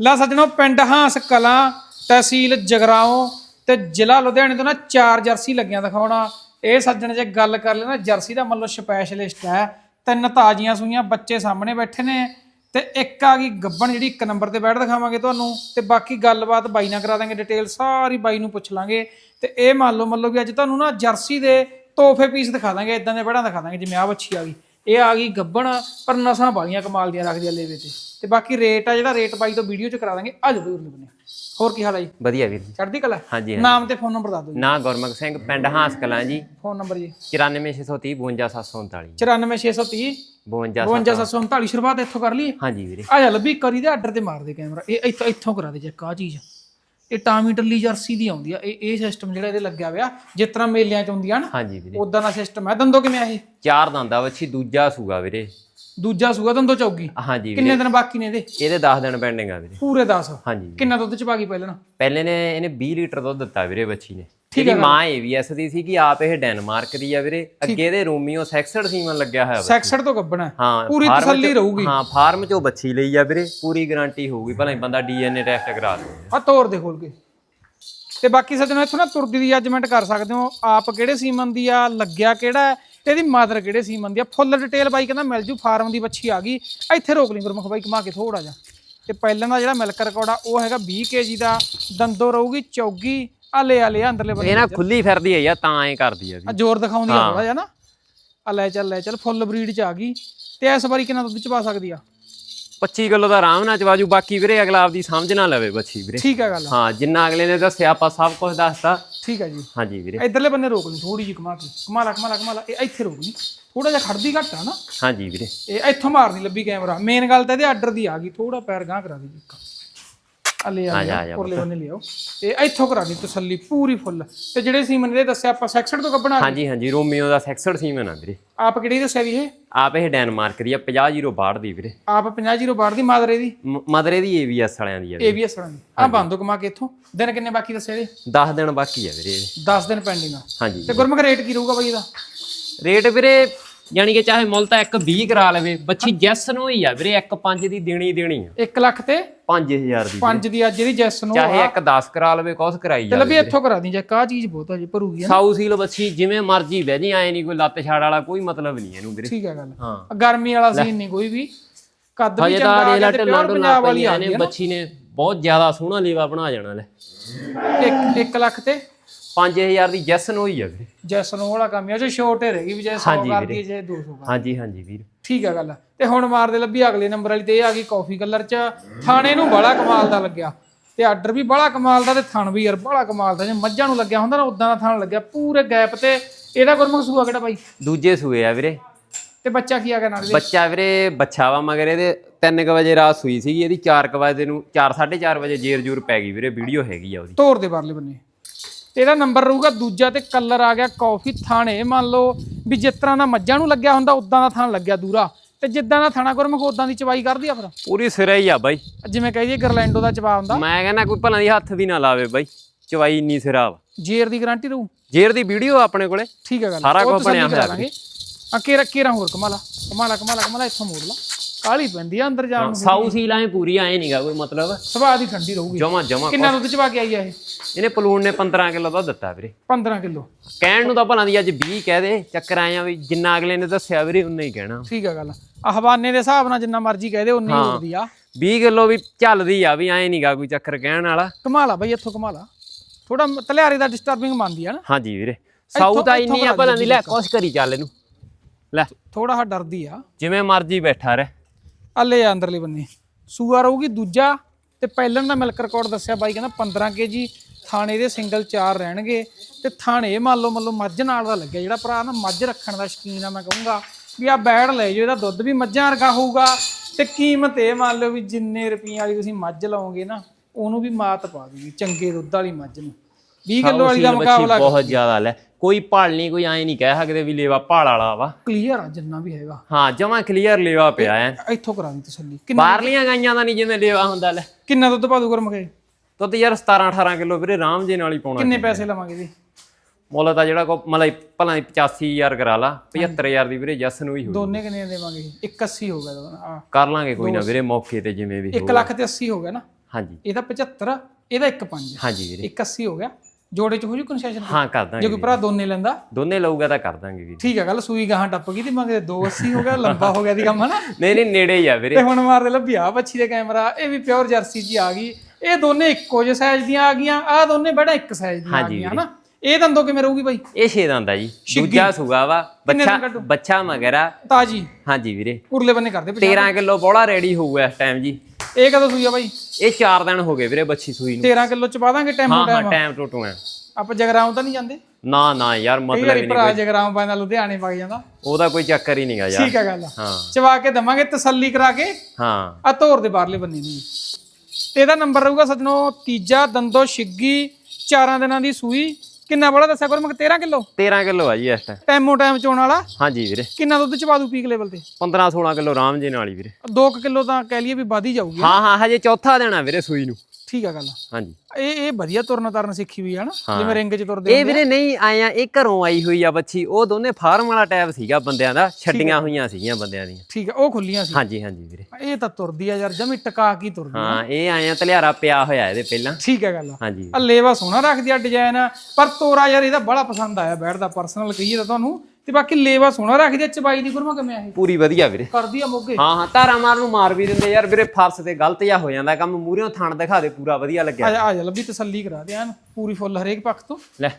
ਲਾ ਸੱਜਣੋ ਪਿੰਡ ਹਾਂਸ ਕਲਾਂ, ਤਹਿਸੀਲ ਜਗਰਾਓ ਤੇ ਜ਼ਿਲ੍ਹਾ ਲੁਧਿਆਣੇ ਤੋਂ ਨਾ ਚਾਰ ਜਰਸੀ ਲੱਗੀਆਂ ਦਿਖਾਉਣਾ। ਇਹ ਸੱਜਣ ਜੇ ਗੱਲ ਕਰ ਲੈਣਾ, ਜਰਸੀ ਦਾ ਮਤਲਬ ਸਪੈਸ਼ਲਿਸਟ ਹੈ। ਤਿੰਨ ਤਾਜ਼ੀਆਂ ਸੂਈਆਂ ਬੱਚੇ ਸਾਹਮਣੇ ਬੈਠੇ ਨੇ ਤੇ ਇੱਕ ਆ ਗਈ ਗੱਬਣ ਜਿਹੜੀ ਇੱਕ ਨੰਬਰ ਤੇ ਬੈਠ ਦਿਖਾਵਾਂਗੇ ਤੁਹਾਨੂੰ ਤੇ ਬਾਕੀ ਗੱਲਬਾਤ ਬਾਈ ਨਾਲ ਕਰਾ ਦਾਂਗੇ ਡਿਟੇਲ, ਸਾਰੀ ਬਾਈ ਨੂੰ ਪੁੱਛ ਲਾਂਗੇ। ਤੇ ਇਹ ਮੰਨ ਲਓ ਮੰਨ ਲਓ ਵੀ ਅੱਜ ਤੁਹਾਨੂੰ ਨਾ ਜਰਸੀ ਦੇ ਤੋਹਫੇ ਪੀਸ ਦਿਖਾ ਦਾਂਗੇ ਇਦਾਂ ਦੇ ਬੜਾ ਦਿਖਾ ਦਾਂਗੇ, ਜਿਵੇਂ ਆ ਬੱਚੀ ਆ ਗਈ। ਇਹ ਆ ਗਈ ਗੱਬਣ ਪਰ ਨਸਾਂ ਵਾਲੀਆਂ ਕਮਾਲ ਦੀਆਂ ਰੱਖਦੀ ਆ ਲੇਵੇ ਤੇ। ਤੇ ਬਾਕੀ ਰੇਟ ਆ ਜਿਹੜਾ ਰੇਟ ਬਾਈ ਤੋਂ ਵੀਡੀਓ ਚ ਕਰਾ ਦਾਂਗੇ ਆ ਜਾਓ ਉਰਲੇ ਬੰਨੇ। ਹੋਰ ਕੀ ਹਾਲ ਹੈ ਜੀ? ਵਧੀਆ ਵੀਰ ਜੀ। ਚੜ੍ਹਦੀ ਕਲਾ? ਹਾਂਜੀ ਨਾਮ ਤੇ ਫੋਨ ਨੰਬਰ ਦੱਸ ਦਿਓ ਜੀ। ਨਾ ਗੁਰਮੁਖ ਸਿੰਘ ਪਿੰਡ ਹਾਸ ਕਲਾਂ ਜੀ। ਫੋਨ ਨੰਬਰ ਜੀ। 94630 52739 94630 52 52739 ਸ਼ੁਰੂਆਤ ਇੱਥੋਂ ਕਰ ਲਈਏ। ਹਾਂਜੀ ਵੀਰੇ। ਆ ਜਾ ਲੱਭੀ ਕਰੀ ਦੇ ਆਰਡਰ ਤੇ ਮਾਰ ਦੇ ਕੈਮਰਾ ਇਹ ਇੱਥੋਂ ਇੱਥੋਂ ਕਰਾ ਦੇ ਚੈੱਕ ਆ ਚੀਜ਼। ਇਹ ਟਾਮੀ ਟੱਲੀ ਜਰਸੀ ਦੀ ਆਉਂਦੀ ਆ। ਇਹ ਇਹ ਸਿਸਟਮ ਜਿਹੜਾ ਇਹਦੇ ਲੱਗਿਆ ਹੋਇਆ ਜਿਸ ਤਰ੍ਹਾਂ ਮੇਲਿਆਂ ਚ ਹੁੰਦੀਆਂ ਨਾ ਹਾਂਜੀ ਵੀਰੇ। ਉਦਾਂ ਦਾ ਸਿਸਟਮ ਹੈ ਦੰਦੋ ਕਿਵੇਂ ਆ ਇਹ? ਚਾਰ ਦੰਦਾ ਵੱਛੀ ਦੂਜਾ ਸੂਗਾ ਵੀਰੇ। ਦੂਜਾ ਸੂਆ ਦੰਦੋ ਚੌਗੀ। ਹਾਂਜੀ ਕਿੰਨੇ ਦਿਨ ਬਾਕੀ ਨੇ ਇਹਦੇ? ਇਹਦੇ 10 ਦਿਨ ਪੈਂਡਿੰਗ ਆ ਵੀਰੇ। ਪੂਰੇ 10 ਹਾਂਜੀ। ਕਿੰਨਾ ਦੁੱਧ ਚ ਪਾ ਗਈ ਪਹਿਲਾਂ ਪਹਿਲੇ ਨੇ ਇਹਨੇ 20 ਲੀਟਰ ਦੁੱਧ ਦਿੱਤਾ ਵੀਰੇ ਵੱਛੀ ਨੇ। ਇਹਦੀ ਮਾਂ ਏਵੀਐਸ ਦੀ ਸੀ ਕਿ ਆਪ ਇਹ ਡੈਨਮਾਰਕ ਦੀ ਆ ਵੀਰੇ। ਅੱਗੇ ਇਹਦੇ ਰੋਮੀਓ ਸੈਕਸਡ ਸੀਮਨ ਲੱਗਿਆ ਹੋਇਆ ਵਾ। ਸੈਕਸਡ ਤੋਂ ਗੱਬਣਾ ਹੈ। ਪੂਰੀ ਤਸੱਲੀ ਰਹੂਗੀ। ਹਾਂ ਫਾਰਮ ਚੋਂ ਬੱਚੀ ਲਈ ਆ ਵੀਰੇ। ਪੂਰੀ ਗਾਰੰਟੀ ਹੋਊਗੀ। ਭਲਾ ਹੀ ਬੰਦਾ ਡੀਐਨਏ ਟੈਸਟ ਕਰਾ ਦੇ ਆ ਤੋਰ ਦੇ ਖੋਲ ਕੇ। ਤੇ ਬਾਕੀ ਸੱਜਣੋ ਇੱਥੋਂ ਨਾ ਤੁਰਦੀ ਦੀ ਜੱਜਮੈਂਟ ਕਰ ਸਕਦੇ ਹੋ। ਆਪ ਕਿਹੜੇ ਸੀਮਨ ਦੀ ਆ? ਲੱਗਿਆ ਕਿਹੜਾ ਹੈ? ਤੇ ਇਹਦੀ ਮਾਦਰ ਕਿਹੜੇ ਸੀਮਨ ਦੀ ਆ? ਫੁੱਲ ਡਿਟੇਲ ਬਾਈ ਕਹਿੰਦਾ ਮਿਲ ਜੂ ਫਾਰਮ ਦੀ ਬੱਚੀ ਆ ਗਈ। ਇੱਥੇ ਰੋਕ ਲਈ ਗੁਰਮੁਖ ਬਾਈ ਘੁਮਾ ਕੇ ਥੋੜਾ ਜਿਹਾ। ਤੇ ਪਹਿਲਾਂ ਦਾ ਜਿਹੜਾ ਮਿਲਕ ਰਿਕਾਰਡ ਆ ਉਹ ਹੈਗਾ 20 ਕੇਜੀ ਦਾ। ਦੰਦੋ ਰਹੂਗੀ ਚੌਗੀ ਆਲੇ ਆਲੇ ਅੰਦਰਲੇ ਬੰਦੇ ਇਹ ਨਾ ਖੁੱਲੀ ਫਿਰਦੀ ਹੈ ਯਾ ਤਾਂ ਐ ਕਰਦੀ ਆ ਆ ਜ਼ੋਰ ਦਿਖਾਉਂਦੀ ਆ ਥੋੜਾ ਜਿਹਾ ਨਾ। ਆ ਲੈ ਚੱਲ ਲੈ ਚੱਲ ਫੁੱਲ ਬਰੀਡ ਚ ਆ ਗਈ। ਤੇ ਇਸ ਵਾਰੀ ਕਿੰਨਾ ਦੁੱਧ ਚ ਪਾ ਸਕਦੀ ਆ? 25 ਕਿਲੋ ਦਾ ਆਰਾਮ ਨਾਲ ਚਵਾਜੂ ਬਾਕੀ ਵੀਰੇ ਅਗਲਾ ਆਪਦੀ ਸਮਝ ਨਾ ਲਵੇ ਬੱਚੀ ਵੀਰੇ। ਠੀਕ ਹੈ ਗੱਲ। ਹਾਂ ਜਿੰਨਾ ਅਗਲੇ ਨੇ ਦੱਸਿਆ ਆਪਾਂ ਸਭ ਕੁਝ ਦੱਸਤਾ। ਠੀਕ ਹੈ ਜੀ। ਹਾਂਜੀ ਵੀਰੇ। ਇਧਰਲੇ ਬੰਨੇ ਰੋਕ ਲਈ ਥੋੜੀ ਜਿਹੀ ਘੁਮਾ ਕੇ। ਘੁਮਾ ਲਾ ਘੁਮਾ ਲਾ ਘੁਮਾ ਲਾ। ਇਹ ਇੱਥੇ ਰੋਕ ਲਈ। ਥੋੜਾ ਜਿਹਾ ਖੜਦੀ ਘੱਟ ਆ ਨਾ। ਹਾਂਜੀ ਵੀਰੇ। ਇਹ ਇੱਥੋਂ ਮਾਰਨੀ ਲੱਭੀ ਕੈਮਰਾ। ਮੇਨ ਗੱਲ ਤਾਂ ਇਹਦੇ ਆਰਡਰ ਦੀ ਆ ਗਈ। ਥੋੜਾ ਪੈਰ ਗਾਂ ਕਰਾ ਦੇ ਜੀ ਆ ਲੈ ਆ ਜਾ, ਆ ਜਾ ਉਰਲੇ ਬੰਨੇ ਲਿਆਓ। ਇਹ ਇੱਥੋਂ ਕਰਾ ਦੀ ਤਸੱਲੀ ਪੂਰੀ ਫੁੱਲ। ਤੇ ਜਿਹੜੇ ਸੀਮਨ ਦੇ ਦੱਸਿਆ ਆਪਾਂ ਸੈਕਸਡ ਤੋਂ ਕੱਢਣਾ ਹਾਂਜੀ ਹਾਂਜੀ ਰੋਮੀਓ ਦਾ ਸੈਕਸਡ ਸੀਮਨ ਆ ਵੀਰੇ। ਆਪ ਕਿਹੜੀ ਦੱਸਿਆ ਵੀ ਇਹ? ਆਪ ਇਹ ਡੈਨਮਾਰਕ ਦੀ ਆ 50062 ਦੀ ਵੀਰੇ। ਆਪ 50 ਦੀ ਮਾਦਰੇ ਦੀ? ਮ- ਮਦਰੇ ਦੀ ਏਵੀਐਸ ਵਾਲਿਆਂ ਦੀ ਆ ਵੀਰੇ। ਏਬੀਐਸ ਵਾਲੀ ਆ ਬੰਦੋ ਕਮਾ ਕੇ ਇੱਥੋਂ। ਦਿਨ ਕਿੰਨੇ ਬਾਕੀ ਦੱਸਿਆ ਇਹਦੇ 10 ਦਿਨ ਬਾਕੀ ਆ ਵੀਰੇ ਇਹਦੇ। 10 ਦਿਨ ਪੈਂਡਿੰਗ ਆ। ਹਾਂਜੀ। ਤੇ ਗੁਰਮੁਖ ਰੇਟ ਕੀ ਰਹੂਗਾ ਬਾਈ ਇਹਦਾ? ਰੇਟ ਵੀਰੇ ਯਾਨੀ ਕਿ ਚਾਹੇ ਮੁੱਲ ਤਾਂ ਇੱਕ 20 ਕਰਾ ਲਵੇ ਬੱਚੀ ਜੈਸ ਨੂੰ ਹੀ ਆ ਵੀਰੇ ਇੱਕ 5 ਦੀ ਦੇਣੀ ਦੇਣੀ ਆ। 1 ਲੱਖ ਤੇ 5000 ਦੀ 5 ਦੀ ਅੱਜ ਜਿਹੜੀ ਜੈਸ ਨੂੰ ਚਾਹੇ ਇੱਕ 10 ਕਰਾ ਲਵੇ ਕੁਛ ਕਰਾਈ ਤੇ ਜਾਵੇ ਲੱਭੀ ਇੱਥੋਂ ਕਰਾ ਦੀ ਜੇ ਕਾ ਚੀਜ਼ ਬਹੁਤ ਆ ਜੀ ਭਰੂਗੀ ਸਾਊ ਸੀਲ ਬੱਚੀ ਜਿਵੇਂ ਮਰਜ਼ੀ ਬਹਿ ਜੀ ਐ ਨਹੀਂ ਕੋਈ ਲੱਤ ਛਾੜ ਵਾਲਾ ਕੋਈ ਮਤਲਬ ਨਹੀਂ ਇਹਨੂੰ ਵੀਰੇ। ਠੀਕ ਹੈ ਗੱਲ। ਹਾਂ। ਆ ਗਰਮੀ ਵਾਲਾ ਸੀਨ ਨਹੀਂ ਕੋਈ ਵੀ। ਕੱਦ ਵੀ ਚੰਗਾ ਆ ਗਿਆ ਤੇ ਪਿਓਰ ਪੰਜਾਬ ਵਾਲੀ ਆ ਨੇ। ਬੱਚੀ ਨੇ ਬਹੁਤ ਜ਼ਿਆਦਾ ਸੋਹਣਾ ਲੇਵਾ ਬਣਾ ਜਾਣਾ ਲੈ। ਇੱਕ 1 ਲੱਖ ਤੇ 5000 ਦੀ ਜੈਸ ਨੂੰ ਹੀ ਆ ਵੀਰੇ। ਜੈਸਨ ਵਾਲਾ ਕੰਮ ਹੈ ਜੋ ਛੋਟ ਹੀ ਰਹੇਗੀ ਵੀ ਜੇ 100 ਹਾਂਜੀ ਕਰਦੀ ਜੇ 200 ਕਰ ਹਾਂਜੀ ਹਾਂਜੀ ਵੀਰ। ਠੀਕ ਹੈ ਗੱਲ ਤੇ ਹੁਣ ਮਾਰਦੇ ਲੱਭੀ ਅਗਲੇ ਨੰਬਰ ਵਾਲੀ ਤੇ ਇਹ ਆ ਗਈ ਕਾਫੀ ਕਲਰ ਚ। ਥਾਣੇ ਨੂੰ ਬੜਾ ਕਮਾਲ ਦਾ ਲੱਗਿਆ। ਤੇ ਆਰਡਰ ਵੀ ਬੜਾ ਕਮਾਲ ਦਾ ਤੇ ਥਣ ਵੀ ਯਾਰ ਬੜਾ ਕਮਾਲ ਦਾ। ਜੇ ਮੱਝਾਂ ਨੂੰ ਲੱਗਿਆ ਹੁੰਦਾ ਨਾ ਉਦਾਂ ਦਾ ਥਣ ਲੱਗਿਆ। ਪੂਰੇ ਗੈਪ ਤੇ ਇਹਦਾ ਗੁਰਮੁਖ ਸੂਆ ਕਿਹੜਾ ਬਾਈ? ਦੂਜੇ ਸੂਏ ਆ ਵੀਰੇ। ਤੇ ਬੱਚਾ ਕੀ ਆ ਗਿਆ ਨਾਲ ਇਹਦੇ? ਬੱਚਾ ਵੀਰੇ ਬੱਚਾ ਵਾ ਮਗਰ ਇਹਦੇ। 3 ਵਜੇ ਰਾਤ ਸੂਈ ਸੀਗੀ ਇਹਦੀ 4 ਵਜੇ ਨੂੰ 4 4:30 ਵਜੇ ਜੇਰ ਜੂਰ ਪੈ ਗਈ ਵੀਰੇ ਵੀਡੀਓ ਹੈਗੀ ਆ ਉਹਦੀ। ਤੋਰ ਦੇ ਪਰਲੇ ਬੰਨੇ। ਤੇ ਇਹਦਾ ਨੰਬਰ ਰਹੂਗਾ ਦੂਜਾ ਤੇ ਕਲਰ ਆ ਗਿਆ ਕਾਫੀ ਥਾਣੇ। ਮੰਨ ਲਓ ਵੀ ਜਿਸ ਤਰ੍ਹਾਂ ਦਾ ਮੱਝਾਂ ਨੂੰ ਲੱਗਿਆ ਹੁੰਦਾ ਉਦਾਂ ਦਾ ਥਣ ਲੱਗਿਆ ਦੂਰਾ। ਤੇ ਜਿੱਦਾਂ ਦਾ ਥਾਣਾ ਗੁਰਮੁਖ ਉਦਾਂ ਦੀ ਚਵਾਈ ਕਰਦੀ ਆ ਫਿਰ? ਪੂਰੀ ਸਿਰੇ ਹੀ ਆ ਬਾਈ। ਜਿਵੇਂ ਕਹੀ ਜੀ ਗਰਲੈਂਡੋ ਦਾ ਚਵਾ ਹੁੰਦਾ। ਮੈਂ ਕਹਿੰਦਾ ਕੋਈ ਭਲਾ ਦੀ ਹੱਥ ਵੀ ਨਾ ਲਾਵੇ ਬਾਈ। ਚਵਾਈ ਇੰਨੀ ਸਿਰਾ ਵਾ। ਜੇਰ ਦੀ ਗਾਰੰਟੀ ਰਹੂ? ਜੇਰ ਦੀ ਵੀਡੀਓ ਆਪਣੇ ਕੋਲੇ। ਠੀਕ ਹੈ ਗੱਲ। ਸਾਰਾ ਕੁਝ ਬਣਿਆ ਹੋਇਆ ਆ ਕੇਰਾ ਕੇਰਾ ਹੋਰ ਕਮਾਲਾ। ਕਮਾਲਾ ਕਮਾਲਾ ਕਮਾਲਾ ਇੱਥੋਂ ਮੋੜ ਲਾ। ਕਾਲੀ ਪੈਂਦੀ ਆ ਅੰਦਰ ਜਾਣ ਨੂੰ। ਸਾਊ ਸੀਲ ਐ ਪੂਰੀ ਐ ਨਹੀਂਗਾ ਕੋਈ ਮਤਲਬ। ਸੁਭਾਅ ਦੀ ਠੰਡੀ ਰਹੂਗੀ। ਜਮਾ ਜਮਾ। ਕਿੰਨਾ ਦੁੱਧ ਚਵਾ ਕੇ ਆਈ ਆ ਇਹ? ਇਹਨੇ ਪਲੂਣ ਨੇ 15 ਕਿਲੋ ਦਾ ਦਿੱਤਾ ਵੀਰੇ। 15 ਕਿਲੋ। ਕਹਿਣ ਨੂੰ ਤਾਂ ਭਲਾ ਦੀ ਅੱਜ 20 ਕਹਿ ਦੇ ਚੱਕਰ ਆਇਆ ਵੀ ਜਿੰਨਾ ਅਗਲੇ ਨੇ ਦੱਸਿਆ ਵੀਰੇ ਉਨਾ ਹੀ ਕਹਿਣਾ। ਠੀਕ ਹੈ ਗੱਲ। ਆ ਹਵਾਨੇ ਦੇ ਹਿਸਾਬ ਨਾਲ ਜਿੰਨਾ ਮਰਜ਼ੀ ਕਹਦੇ ਉਨੀ ਹੀ ਹੁੰਦੀ ਆ। 20 ਕਿਲੋ ਵੀ ਚੱਲਦੀ ਆ ਵੀ ਐ ਨਹੀਂਗਾ ਕੋਈ ਚੱਕਰ ਕਹਿਣ ਵਾਲਾ। ਕਮਾਲਾ ਬਈ ਇੱਥੋਂ ਕਮਾਲਾ ਥੋੜਾ ਤਲਿਆਰੇ ਦਾ ਡਿਸਟਰਬਿੰਗ ਮੰਨਦੀ ਆ ਨਾ। ਹਾਂਜੀ ਵੀਰੇ। ਸਾਊ ਤਾਂ ਇੰਨੀ ਆ ਭਲਾ ਦੀ ਲੈ ਕੁਛ ਕਰੀ ਚੱਲ ਇਹਨੂੰ। ਲੈ। ਥੋੜਾ ਹਾ ਡਰਦੀ ਆ। ਜਿਵੇਂ ਮਰਜ਼ੀ ਬੈਠਾ ਰਹਿ। ਅੱਲੇ ਆ ਅੰਦਰਲੇ ਬੰਨੇ। ਸੂਆ ਰਹੂਗੀ ਦੂਜਾ ਤੇ ਪਹਿਲਣ ਦਾ ਮਿਲਕ ਰਿਕਾਰਡ ਦੱਸਿਆ ਬਾਈ ਕਹਿੰਦਾ 15 ਕੇਜੀ। ਥਾਣੇ ਦੇ ਸਿੰਗਲ ਚਾਰ ਰਹਿਣਗੇ। ਤੇ ਥਾਣੇ ਮੰਨ ਲਓ ਮੰਨ ਲਓ ਮੱਝ ਨਾਲ ਦਾ ਲੱਗਿਆ। ਜਿਹੜਾ ਭਰਾ ਨਾ ਮੱਝ ਰੱਖਣ ਦਾ ਸ਼ਕੀਨ ਆ ਮੈਂ ਕਹੂੰਗਾ ਵੀ ਆ ਬੈੜ ਲੈ ਜਾਓ, ਇਹਦਾ ਦੁੱਧ ਵੀ ਮੱਝਾਂ ਵਰਗਾ ਹੋਊਗਾ। ਤੇ ਕੀਮਤ ਇਹ ਮੰਨ ਲਓ ਵੀ ਜਿੰਨੇ ਰੁਪਈਆ ਵਾਲੀ ਤੁਸੀਂ ਮੱਝ ਲਾਓਗੇ ਨਾ, ਉਹਨੂੰ ਵੀ ਮਾਤ ਪਾ ਦੂਗੀ ਚੰਗੇ ਦੁੱਧ ਵਾਲੀ ਮੱਝ ਨੂੰ। 20 ਕਿਲੋ ਵਾਲੀ ਦਾ ਮੁਕਾਬਲਾ ਬਹੁਤ ਜ਼ਿਆਦਾ ਲੈ। ਕੋਈ ਭਾਲ ਨਹੀਂ ਕੋਈ ਐ ਨਹੀਂ ਕਹਿ ਸਕਦੇ ਵੀ ਲੇਵਾ ਭਾਲ ਵਾਲਾ ਵਾ। ਕਲੀਅਰ ਆ ਜਿੰਨਾ ਵੀ ਹੈਗਾ। ਹਾਂ ਜਮਾ ਕਲੀਅਰ ਲੇਵਾ ਪਿਆ ਐ ਇੱਥੋਂ ਕਰਾ ਦੀ ਤਸੱਲੀ। ਕਿੰਨਾ ਬਾਹਰਲੀਆਂ ਗਾਈਆਂ ਦਾ ਨਹੀਂ ਜਿਵੇਂ ਲੇਵਾ ਹੁੰਦਾ ਲੈ। ਕਿੰਨਾ ਦੁੱਧ ਪਾ ਦੂ ਗੁਰਮਖੇ ਦੁੱਧ ਯਾਰ 17 18 ਕਿਲੋ ਵੀਰੇ ਰਾਮ ਜੇ ਨਾਲ ਹੀ ਪਾਉਣਾ ਕਿੰਨੇ ਪੈਸੇ ਲਵਾਂਗੇ ਜੀ? ਮੁੱਲ ਤਾਂ ਜਿਹੜਾ ਕੋ ਮਤਲਬ ਭਲਾ ਦੀ 85000 ਕਰਾ ਲਾ। 75000 ਦੀ ਵੀਰੇ ਜੱਸ ਨੂੰ ਹੀ ਹੋ ਦੋਨੇ ਕਿੰਨੇ ਦੇਵਾਂਗੇ? 81 ਹੋ ਗਿਆ ਆ ਕਰ ਲਾਂਗੇ ਕੋਈ ਨਾ ਵੀਰੇ ਮੌਕੇ ਤੇ ਜਿਵੇਂ ਵੀ 1 ਲੱਖ ਤੇ 80 ਹੋ ਗਿਆ ਨਾ। ਹਾਂਜੀ। ਇਹਦਾ 75 ਇਹਦਾ 1.5 ਹਾਂਜੀ ਵੀਰੇ। 180 ਹੋ ਗਿਆ। ਜੋੜੇ ਚ ਹੋ ਜੂ ਕਨਸੈਸ਼ਨ ਹਾਂ ਕਰ ਜੇ ਦਾਂਗੇ ਕੋਈ ਭਰਾ ਦੋਨੇ ਲੈਂਦਾ? ਦੋਨੇ ਲਊਗਾ ਤਾਂ ਕਰ ਦਾਂਗੇ ਵੀਰੇ ਠੀਕ ਹੈ ਗੱਲ ਸੂਈ ਗਾਹਾਂ ਟੱਪ ਗਈ ਤੇ ਮੰਗਦੇ 280 ਹੋ ਗਿਆ ਲੰਬਾ ਹੋ ਗਿਆ ਦੀ ਕੰਮ ਹਨਾ? ਨਹੀਂ ਨਹੀਂ ਨੇੜੇ ਹੀ ਆ ਵੀਰੇ। ਤੇ ਹੁਣ ਮਾਰਦੇ ਲੱਭਿਆ ਬੱਚੀ ਦੇ ਕੈਮਰਾ ਇਹ ਵੀ ਪਿਓਰ ਜਰਸੀ ਜੀ ਆ ਗਈ। ਇਹ ਦੋਨੇ ਇੱਕੋ ਜਿਹੇ ਸਾਈਜ਼ ਦੀਆਂ ਆ ਗਈਆਂ ਆ ਦੋਨੇ ਬੜਾ ਇੱਕ ਸਾਈਜ਼ ਦੀਆਂ ਆ ਗਈਆਂ ਹਨਾ? ਇਹ ਦੰਦੋ ਕਿਵੇਂ ਰਹੂਗੀ ਬਾਈ? ਇਹ ਛੇ ਦੰਦ ਆ ਜੀ। ਦੂਜਾ ਸੂਗਾ ਵਾ। ਬੱਚਾ ਬੱਚਾ ਮਗਰਾ ਤਾਜੀ। ਹਾਂਜੀ ਵੀਰੇ। ਉਰਲੇ ਬੰਨੇ ਕਰਦੇ ਪਿੱਛੇ 13 ਕਿਲੋ ਬੋਲਾ ਰੈਡੀ ਹੋਊਗਾ ਇਸ ਟਾਈਮ ਜੀ। ਇਹ ਕਦੋਂ ਸੂਈ ਆ ਬਾਈ? ਇਹ 4 ਦਿਨ ਹੋ ਗਏ ਵੀਰੇ ਬੱਚੀ ਸੂਈ ਨੂੰ। 13 ਕਿਲੋ ਚ ਪਾ ਦਾਂਗੇ ਟਾਈਮ ਹਾਂ ਹਾਂ ਟਾਈਮ ਟੋਟੂ ਹੈ ਆਪਾਂ ਜਗਰਾਉਂ ਤਾਂ ਨਹੀਂ ਜਾਂਦੇ? ਨਾ ਨਾ ਯਾਰ ਮਤਲਬ ਨਹੀਂ ਭਰਾ ਜਗਰਾਉਂ ਪਾਉਂਦਾ ਲੁਧਿਆਣੇ ਵਗ ਜਾਂਦਾ। ਉਹਦਾ ਕੋਈ ਚੱਕਰ ਹੀ ਨਹੀਂਗਾ ਯਾਰ। ਠੀਕ ਹੈ ਗੱਲ ਹਾਂ। ਚਵਾ ਕੇ ਦਵਾਂਗੇ ਤਸੱਲੀ ਕਰਾ ਕੇ। ਹਾਂ। ਆ ਧੋਰ ਦੇ ਬਾਹਰਲੇ ਬੰਨੇ ਤੇ ਇਹਦਾ ਨੰਬਰ ਰਹੂਗਾ ਸਜਣੋ ਤੀਜਾ ਦੰਦੋ ਛਿੱਗੀ ਚਾਰਾਂ ਦਿਨਾਂ ਦੀ ਸੂਈ। ਕਿੰਨਾ ਬੜਾ ਦੱਸਿਆ ਕਰੋ ਮੈਂ 13 ਕਿਲੋ? 13 ਕਿਲੋ ਆ ਜੀ ਇਸ ਟਾਈਮ ਟਾਈਮੋ ਟਾਈਮ ਚੋਣ ਵਾਲਾ? ਹਾਂਜੀ ਵੀਰੇ। ਕਿੰਨਾ ਦੁੱਧ ਚਵਾ ਦੂ ਪੀਕ ਲੈਵਲ ਤੇ? 15 16 ਕਿਲੋ ਰਾਮ ਜੀ ਨਾਲ ਹੀ ਵੀਰੇ। 2 ਕਿਲੋ ਤਾਂ ਕਹਿ ਲਈਏ ਵੀ ਵਧ ਹੀ ਜਾਊਗੀ। ਹਾਂ ਹਾਂ ਹਜੇ ਚੌਥਾ ਦੇਣਾ ਵੀਰੇ ਸੂਈ ਨੂੰ। ਠੀਕ ਆ ਗੱਲ। ਹਾਂਜੀ। ਇਹ ਇਹ ਵਧੀਆ ਤੁਰਨ ਤਰਨ ਸਿੱਖੀ ਹੋਈ ਹੈ ਨਾ ਜਿਵੇਂ ਰਿੰਗ 'ਚ ਤੁਰਦੇ ਇਹ ਵੀਰੇ ਨਹੀਂ ਆਏ ਆ ਇਹ ਘਰੋਂ ਆਈ ਹੋਈ ਆ ਬੱਚੀ ਉਹ ਦੋਨੇ ਫਾਰਮ ਵਾਲਾ ਟੈਬ ਸੀਗਾ ਬੰਦਿਆਂ ਦਾ ਛੱਡੀਆਂ ਹੋਈਆਂ ਸੀਗੀਆਂ ਬੰਦਿਆਂ ਦੀਆਂ। ਠੀਕ ਆ ਉਹ ਖੁੱਲੀਆਂ ਸੀ। ਹਾਂਜੀ ਹਾਂਜੀ ਵੀਰੇ। ਇਹ ਤਾਂ ਤੁਰਦੀ ਆ ਯਾਰ ਜਮੀ ਟਕਾ ਕੀ ਤੁਰਦੀ ਆ। ਹਾਂ ਇਹ ਆਏ ਆ ਤਲਿਆਰਾ ਪਿਆ ਹੋਇਆ ਇਹਦੇ ਪਹਿਲਾਂ। ਠੀਕ ਹੈ ਗੱਲ। ਹਾਂਜੀ। ਆ ਲੇਵਾ ਸੋਹਣਾ ਰੱਖਦੀ ਆ ਡਿਜ਼ਾਈਨ ਪਰ ਤੋਰਾ ਯਾਰ ਇਹਦਾ ਬੜਾ ਪਸੰਦ ਆਇਆ ਬੈਠਦਾ ਪਰਸਨਲ ਕਹੀਏ ਤਾਂ ਤੁਹਾਨੂੰ। ਤੇ ਬਾਕੀ ਲੇਵਾ ਸੋਹਣਾ ਰੱਖਦੀ ਆ ਚਬਾਈ ਦੀ ਗੁਰਮਾ ਕਿਵੇਂ ਆ ਇਹ? ਪੂਰੀ ਵਧੀਆ ਵੀਰੇ। ਕਰਦੀ ਆ ਮੋਗੇ? ਹਾਂ ਹਾਂ ਧਾਰਾ ਮਾਰ ਨੂੰ ਮਾਰ ਵੀ ਦਿੰਦੇ ਯਾਰ ਵੀਰੇ ਫਰਸ ਤੇ ਗਲਤ ਜਿਹਾ ਹੋ ਜਾਂਦਾ ਕੰਮ ਮੂਹਰਿਓਂ ਥਣ ਦਿਖਾ ਦੇ ਪੂਰਾ ਵਧੀਆ ਲੱਗਿਆ। ਆ ਜਾ ਆ ਜਾ ਲੱਭੀ ਤਸੱਲੀ ਕਰਾ ਦੇ ਐਨ ਪੂਰੀ ਫੁੱਲ ਹਰੇਕ ਪੱਖ ਤੋਂ। ਲੈ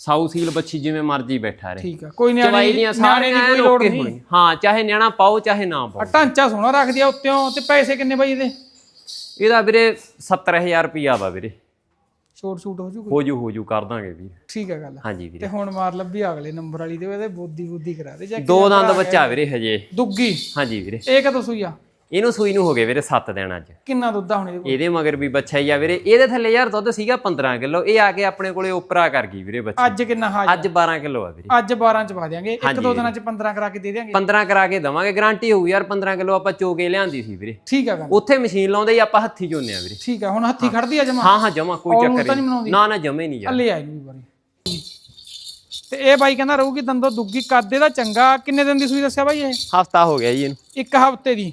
ਸਾਊ ਸੀਲ ਬੱਚੀ ਜਿਵੇਂ ਮਰਜ਼ੀ ਬੈਠਾ ਰਹੇ। ਠੀਕ ਆ ਕੋਈ ਚਵਾਈ ਨਿਆਣੇ ਦੀਆਂ ਨਿਆਣੇ ਦੀ ਕੋਈ ਲੋੜ ਨਹੀਂ। ਹਾਂ ਚਾਹੇ ਨਿਆਣਾ ਪਾਓ ਚਾਹੇ ਨਾ ਆ ਪਾਓ ਢਾਂਚਾ ਸੋਹਣਾ ਰੱਖਦੀ ਆ ਉੱਤੋਂ ਤੇ ਪੈਸੇ ਕਿੰਨੇ ਬਾਈ ਇਹਦੇ? ਇਹਦਾ ਵੀਰੇ 70000 ਰੁਪਿਆ ਵਾ ਵੀਰੇ। ਛੋਟ ਛੂਟ ਹੋ ਜੂ ਕੋਈ? ਹੋ ਜੂ ਹੋ ਜੂ ਕਰ ਦਾਂਗੇ ਵੀਰ। ਠੀਕ ਹੈ ਗੱਲ ਹਾਂਜੀ ਵੀਰੇ। ਤੇ ਹੁਣ ਮਾਰ ਲੱਭੀ ਅਗਲੇ ਨੰਬਰ ਵਾਲੀ ਤੇ ਉਹਦੇ ਬੋਦੀ ਬੁੱਧੀ ਕਰਾ ਦੇ ਜਾ ਦੋ ਦੰਦ ਬੱਚਾ ਵੀਰੇ ਹਜੇ। ਦੁੱਗੀ? ਹਾਂਜੀ ਵੀਰੇ। ਇਹ ਕਦੋਂ ਸੂਈ ਆ? ਇਹਨੂੰ ਸੂਈ ਨੂੰ ਹੋ ਗਏ ਵੀਰੇ 7 ਦਿਨ ਅੱਜ। ਕਿੰਨਾ ਦੁੱਧ ਆ ਹੁਣ ਇਹਦੇ ਕੋਲ? ਇਹਦੇ ਮਗਰ ਵੀ ਬੱਚਾ ਹੀ ਆ ਵੀਰੇ। ਇਹਦੇ ਥੱਲੇ ਯਾਰ ਦੁੱਧ ਸੀਗਾ 15 ਕਿਲੋ। ਇਹ ਆ ਕੇ ਆਪਣੇ ਕੋਲੇ ਉਪਰਾ ਕਰ ਗਈ ਵੀਰੇ ਬੱਚਾ। ਅੱਜ ਕਿੰਨਾ ਹਾਜ ਅੱਜ 12 ਕਿਲੋ ਆ ਵੀਰੇ। ਅੱਜ 12 ਚ ਪਾ ਦਿਆਂਗੇ। ਇੱਕ ਦੋ ਦਿਨਾਂ ਚ 15 ਕਰਾ ਕੇ ਦੇ ਦਿਆਂਗੇ। 15 ਕਰਾ ਕੇ ਦਵਾਂਗੇ। ਗਾਰੰਟੀ ਹੋਊ ਯਾਰ 15 ਕਿਲੋ ਆਪਾਂ ਚੋਕੇ ਲਿਆਂਦੀ ਸੀ ਵੀਰੇ। ਠੀਕ ਆ ਗੱਲ। ਉੱਥੇ ਮਸ਼ੀਨ ਲਾਉਂਦੇ ਹੀ ਆਪਾਂ ਹੱਥੀ ਚੋਨੇ ਆ ਵੀਰੇ। ਠੀਕ ਆ ਹੁਣ ਹੱਥੀ ਖੜਦੀ ਆ ਜਮਾ? ਹਾਂ ਹਾਂ ਜਮਾ ਕੋਈ ਚੱਕਰ ਨਹੀਂ? ਨਾ ਨਾ ਜਮੇ ਨਹੀਂ ਯਾਰ। ਅੱਲੇ ਆਈ ਵਾਰੀ ਤੇ ਇਹ ਬਾਈ ਕਹਿੰਦਾ ਰਹੂਗੀ ਦੰਦੋ ਦੁੱਗੀ ਕੱਦੇ ਦਾ ਚੰਗਾ। ਕਿੰਨੇ ਦਿਨ ਦੀ ਸੂਈ ਦੱਸਿਆ ਬਾਈ ਇਹ? ਹਫਤਾ ਹੋ ਗਿਆ ਜੀ ਇਹਨੂੰ। ਇੱਕ ਹਫ਼ਤੇ ਦੀ।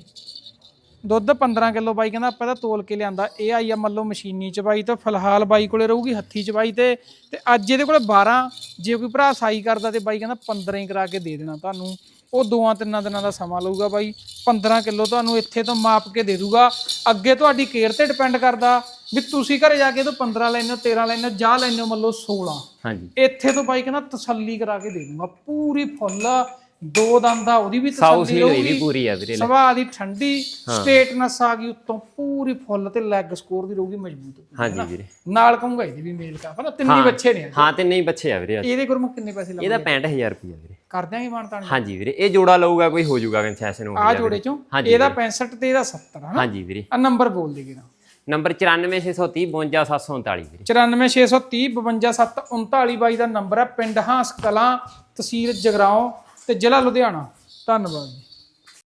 ਦੁੱਧ 15 ਕਿਲੋ ਬਾਈ ਕਹਿੰਦਾ ਆਪਾਂ ਤਾਂ ਤੋਲ ਕੇ ਲਿਆਂਦਾ। ਇਹ ਆਈ ਆ ਮੰਨ ਲਓ ਮਸ਼ੀਨੀ ਚਬਾਈ ਤੇ ਫਿਲਹਾਲ ਬਾਈ ਕੋਲੇ ਰਹੂਗੀ ਹੱਥੀ ਚਬਾਈ ਤੇ। ਤੇ ਅੱਜ ਇਹਦੇ ਕੋਲੇ 12 ਜੇ ਕੋਈ ਭਰਾ ਸਾਈ ਕਰਦਾ ਤੇ ਬਾਈ ਕਹਿੰਦਾ 15 ਹੀ ਕਰਾ ਕੇ ਦੇ ਦੇਣਾ ਤੁਹਾਨੂੰ। ਉਹ ਦੋਆਂ ਤਿੰਨਾਂ ਦਿਨਾਂ ਦਾ ਸਮਾਂ ਲਊਗਾ ਬਾਈ। 15 ਕਿਲੋ ਤੁਹਾਨੂੰ ਇੱਥੇ ਤੋਂ ਮਾਪ ਕੇ ਦੇ ਦੂਗਾ। ਅੱਗੇ ਤੁਹਾਡੀ ਕੇਅਰ ਤੇ ਡਿਪੈਂਡ ਕਰਦਾ ਵੀ ਤੁਸੀਂ ਘਰੇ ਜਾ ਕੇ ਤੋਂ 15 ਲੈਣੇ ਹੋ 13 ਲੈਣੇ ਹੋ ਜਾਂ ਲੈਣੇ ਹੋ ਮੰਨ ਲਓ 16 ਹਾਂਜੀ। ਇੱਥੇ ਤੋਂ ਬਾਈ ਕਹਿੰਦਾ ਤਸੱਲੀ ਕਰਾ ਕੇ ਦੇ ਦੂੰਗਾ। ਪੂਰੀ ਫੁੱਲ ਦੋ ਦੰਦ ਆ ਉਹਦੀ ਵੀ ਤਸੱਲੀ ਸੀਲ ਇਹ ਵੀ ਪੂਰੀ ਆ ਵੀਰੇ। ਸੁਭਾਅ ਦੀ ਠੰਡੀ ਸਟੇਟਨੈਸ ਆ ਗਈ ਉੱਤੋਂ ਪੂਰੀ ਫੁੱਲ ਤੇ ਲੈਗ ਸਕੋਰ ਦੀ ਰਹੂਗੀ ਮਜ਼ਬੂਤ। ਹਾਂਜੀ ਵੀਰੇ। ਨਾਲ ਕਹੂੰਗਾ ਇਹਦੀ ਵੀ ਮੇਲ ਕਾ ਪਰ ਤਿੰਨੀ ਬੱਚੇ ਨੇ ਹਾਂ ਤੇ ਨਹੀਂ ਬੱਚੇ ਆ ਵੀਰੇ। ਇਹਦੇ ਗੁਰਮੁਖ ਕਿੰਨੇ ਪੈਸੇ ਲੱਗ ਇਹਦਾ 65000 ਰੁਪਿਆ ਵੀਰੇ। ਕਰ ਦਿਆਂਗੇ ਮਾਨਤਾਨ ਹਾਂਜੀ ਵੀਰੇ ਇਹ ਜੋੜਾ ਲਊਗਾ ਕੋਈ ਹੋ ਜਾਊਗਾ ਕਨਸੈਸ਼ਨ ਹੋ ਆ ਜੋੜੇ ਚੋਂ? ਇਹਦਾ 65 ਤੇ ਇਹਦਾ 70 ਹਨਾ ਹਾਂਜੀ ਵੀਰੇ। ਆ ਨੰਬਰ ਬੋਲ ਦੇ ਕਿਰਾ ਨੰਬਰ 94630 52739 ਵੀਰੇ। 94630 52739 ਬਾਈ ਦਾ ਨੰਬਰ ਹੈ। ਪਿੰਡ ਹਾਂਸ ਕਲਾਂ ਤਹਿਸੀਲ ਜਗਰਾਉਂ ਤੇ ਜ਼ਿਲ੍ਹਾ ਲੁਧਿਆਣਾ। ਧੰਨਵਾਦ ਜੀ।